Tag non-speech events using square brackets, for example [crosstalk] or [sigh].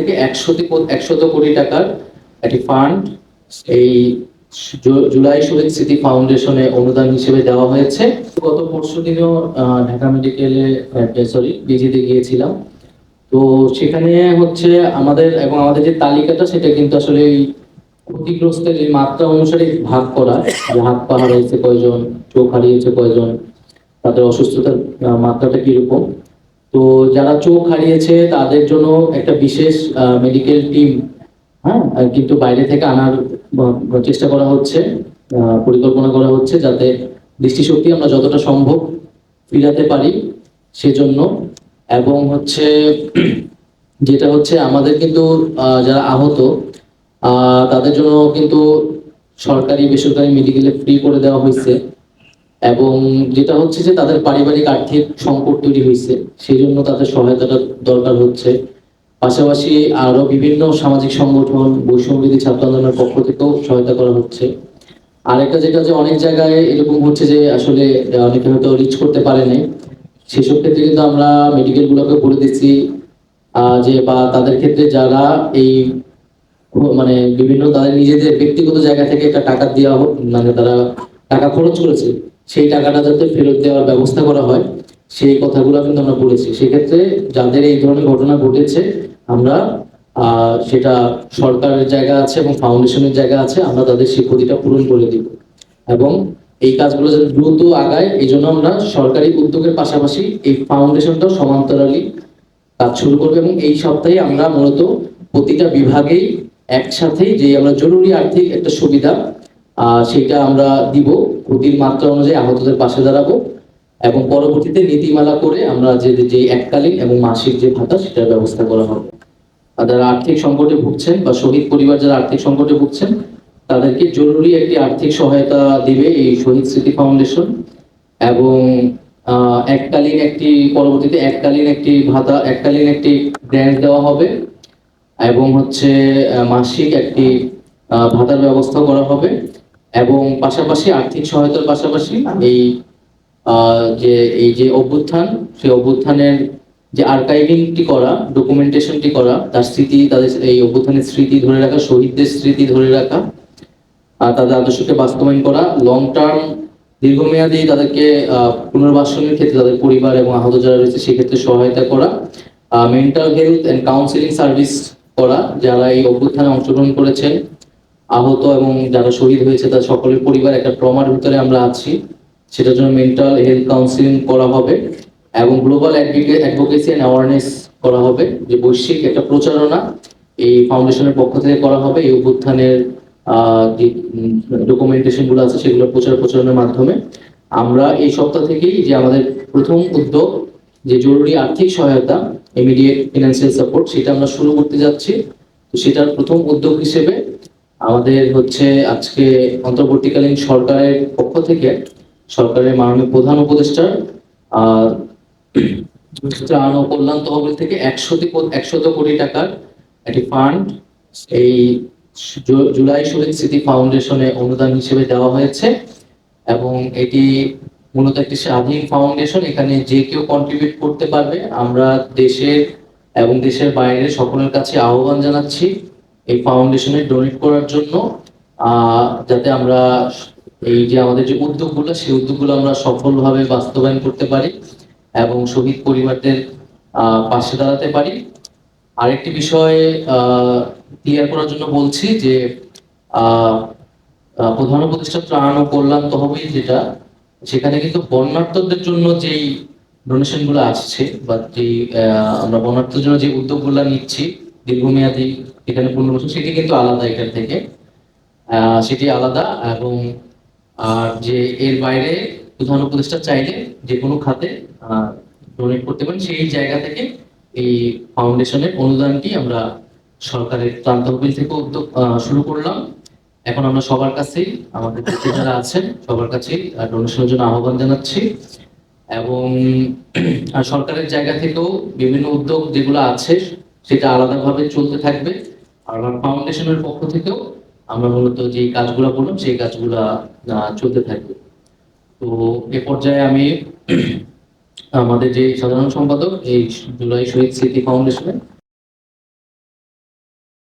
থেকে একশোটি একশত কোটি টাকার একটি ফান্ড এই জুলাই শহীদ স্মৃতি ফাউন্ডেশনে অনুদান হিসেবে দেওয়া হয়েছে। গত পরশু দিনও ঢাকা মেডিকেলে সরি বিজিতে গিয়েছিলাম। তো সেখানে হচ্ছে আমাদের এবং আমাদের যে তালিকাটা, সেটা কিন্তু আসলে ক্ষতিগ্রস্তের এই মাত্রা অনুসারে ভাগ করা। হাত পা হারিয়েছে কয়জন, চোখ হারিয়েছে কয়জন, তাদের অসুস্থতার মাত্রাটা কীরকম। তো যারা চোখ হারিয়েছে তাদের জন্য একটা বিশেষ মেডিকেল টিম হ্যাঁ কিন্তু বাইরে থেকে আনার চেষ্টা করা হচ্ছে পরিকল্পনা করা হচ্ছে যাতে দৃষ্টিশক্তি আমরা যতটা সম্ভব ফিরাতে পারি সেজন্য। এবং হচ্ছে যেটা হচ্ছে আমাদের কিন্তু যারা আহত আহ, তাদের জন্য কিন্তু সরকারি বেসরকারি মেডিকেলে ফ্রি করে দেওয়া হয়েছে। এবং যেটা হচ্ছে যে তাদের পারিবারিক আর্থিক সংকট তৈরি হয়েছে সেই জন্য তাদের সহায়তাটা দরকার হচ্ছে। পাশাপাশি আরও বিভিন্ন সামাজিক সংগঠন বৈষম্যবিধি ছাত্র আন্দোলনের পক্ষ থেকেও সহায়তা করা হচ্ছে। আরেকটা যেটা যে অনেক জায়গায় এরকম হচ্ছে যে আসলে অনেকে হয়তো রিচ করতে পারে নাই। সেসব ক্ষেত্রে কিন্তু আমরা মেডিকেল গুলোকে বলে দিচ্ছি যে বা তাদের ক্ষেত্রে যারা এই মানে বিভিন্ন তাদের নিজেদের ব্যক্তিগত জায়গা থেকে একটা টাকা দেওয়া মানে তারা টাকা খরচ করেছে সেই টাকাটা যাতে ফেরত দেওয়ার ব্যবস্থা করা হয়, সেই কথাগুলো কিন্তু আমরা বলেছি। সেক্ষেত্রে যাদের এই ধরনের ঘটনা ঘটেছে, আমরা সেটা সরকারের জায়গা আছে এবং ফাউন্ডেশনের জায়গা আছে, আমরা তাদের সেই ক্ষতিটা পূরণ করে দিব। এবং এই কাজগুলো যাতে দ্রুত আগায়, এই জন্য আমরা সরকারি উদ্যোগের পাশাপাশি এই ফাউন্ডেশনটাও সমান্তরালি কাজ শুরু করবে এবং এই সপ্তাহে আমরা মূলত প্রতিটা বিভাগেই একসাথেই যে আমরা জরুরি আর্থিক একটা সুবিধা সেটা আমরা দিব। ক্ষতির মাত্রা অনুযায়ী আহতদের পাশে দাঁড়াবো। এবং পরবর্তীতে নীতিমালা করে আমরা যে যে এককালীন এবং মাসিক যে ভাতা, সেটার ব্যবস্থা করা হবে। যারা আর্থিক সংকটে ভুগছেন বা শহীদ পরিবার যারা আর্থিক সংকটে ভুগছেন, তাদেরকে জরুরি একটি আর্থিক সহায়তা দিবে এই শহীদ স্মৃতি ফাউন্ডেশন। এবং এককালীন একটি, পরবর্তীতে এককালীন একটি ভাতা, এককালীন একটি গ্র্যান্ট দেওয়া হবে। এবং হচ্ছে মাসিক একটি ভাতার ব্যবস্থা করা হবে। এবং পাশাপাশি আর্থিক সহায়তার পাশাপাশি এই যে এই যে অভ্যুত্থান, সেই অভ্যুত্থানের যে আর্কাইভিংটি করা, ডকুমেন্টেশনটি করা, তার স্মৃতি, তাদের এই অভ্যুত্থানের স্মৃতি ধরে রাখা, শহীদদের স্মৃতি ধরে রাখা আর তাদের আদর্শকে বাস্তবায়ন করা লং টার্ম দীর্ঘমেয়াদী তাদেরকে পুনর্বাসনের ক্ষেত্রে তাদের পরিবার এবং আহত যারা রয়েছে, সেক্ষেত্রে সহায়তা করা mental health and counselling service করা, যারা এই অভ্যুত্থানে অংশগ্রহণ করেছেন। আহত এবং যারা শহীদ হয়েছে, তার সকলের পরিবার একটা ট্রমার ভিতরে আমরা আছি। সেটার জন্য মেন্টাল হেলথ কাউন্সিলিং করা হবে এবং গ্লোবাল অ্যাডভোকেসি অ্যান্ড অ্যাওয়ারনেস করা হবে। যে বৈশ্বিক একটা প্রচারণা এই ফাউন্ডেশনের পক্ষ থেকে করা হবে। এই অভ্যুত্থানের যে ডকুমেন্টেশনগুলো আছে, সেগুলো প্রচার প্রচারণের মাধ্যমে। আমরা এই সপ্তাহ থেকেই যে আমাদের প্রথম উদ্যোগ, যে জরুরি আর্থিক সহায়তা ইমিডিয়েট ফিনান্সিয়াল সাপোর্ট সেটা আমরা শুরু করতে যাচ্ছি। তো সেটার প্রথম উদ্যোগ হিসেবে আমাদের হচ্ছে আজকে অন্তর্বর্তীকালীন সরকারের পক্ষ থেকে সরকারের মাননীয় প্রধান উপদেষ্টার ত্রাণ ও কল্যাণ তহবিল থেকে একশোটি একশত কোটি টাকার একটি ফান্ড এই জুলাই শহীদ স্মৃতি ফাউন্ডেশনে অনুদান হিসেবে দেওয়া হয়েছে এবং এটি মূলত একটি স্বাধীন ফাউন্ডেশন, এখানে যে কেউ কন্ট্রিবিউট করতে পারবে। আমরা দেশের এবং দেশের বাইরে সকলের কাছে আহ্বান জানাচ্ছি। এই ফাউন্ডেশনে ডোনেট করার জন্য যাতে আমরা এই যে আমাদের যে উদ্যোগগুলো, সেই উদ্যোগগুলো আমরা সফলভাবে বাস্তবায়ন করতে পারি এবং শহীদ পরিবারদের পাশে দাঁড়াতে পারি। আরেকটি বিষয় ক্লিয়ার করার জন্য বলছি যে প্রধান উপদেষ্টা ত্রাণ ও কল্যাণ তহবিল যেটা, সেখানে কিন্তু বন্যার্থদের জন্য যেই ডোনেশনগুলো আসছে বা যেই আমরা বন্যার্থদের জন্য যে উদ্যোগগুলো নিচ্ছি দীর্ঘমেয়াদী এখানে পনেরো বছর সেটি কিন্তু আলাদা এখান থেকে। সেটি আলাদা এবং, আর যে এর বাইরে প্রধান উপদেষ্টা চাইলে যে কোনো খাতে ডোনেট করতে পারেন, সেই জায়গা থেকে এই ফাউন্ডেশনের অনুদানটি আমরা সরকারের ত্রাণ তহবিল থেকে উদ্যোগ শুরু করলাম। এখন আমরা সবার কাছেই, আমাদের যারা আছেন, সবার কাছেই ডোনেশনের জন্য আহ্বান জানাচ্ছি। এবং সরকারের জায়গা থেকেও বিভিন্ন উদ্যোগ যেগুলো আছে সেটা আলাদাভাবে চলতে থাকবে। আর ফাউন্ডেশনের পক্ষ থেকেও আমরা মূলত যে কাজগুলো করলাম, সেই কাজগুলা চলতে থাকবে। তো এ পর্যায়ে আমি [clears throat] আমাদের যে সাধারণ সম্পাদক, এই জুলাই শহীদ স্মৃতি ফাউন্ডেশনের